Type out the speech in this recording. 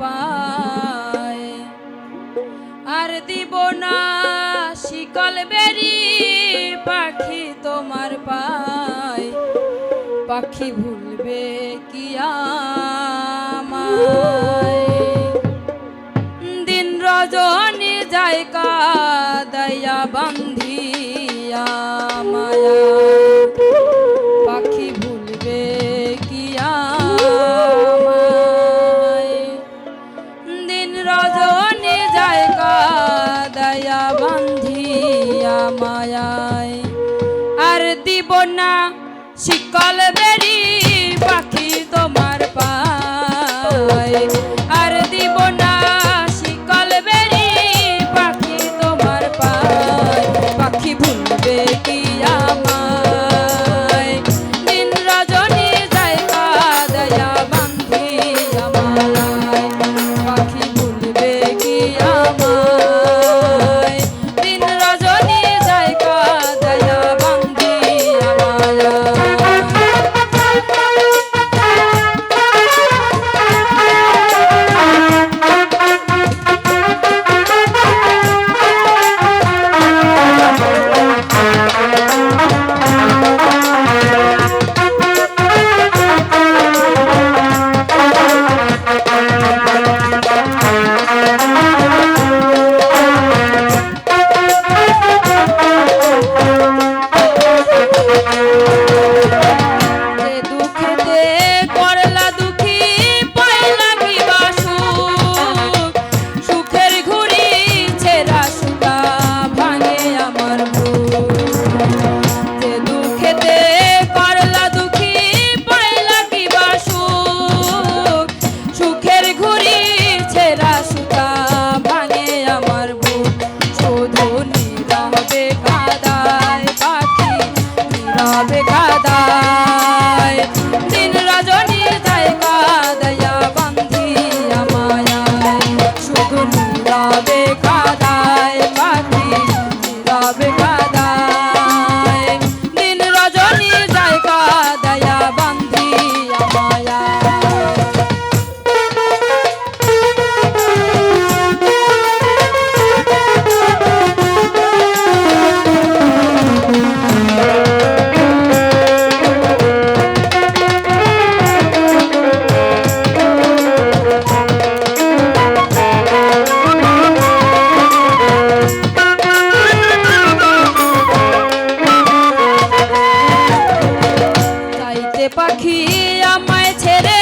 পায়। আর দিব না শিকল বেরি, পাখি তোমার পায়। পাখি ভুলবে কি দিন রজনী যায় কা দয়া বন্ধিয়া মায়া। দিব না শিকল বেরিয়ে পাখি আমায় ছেড়ে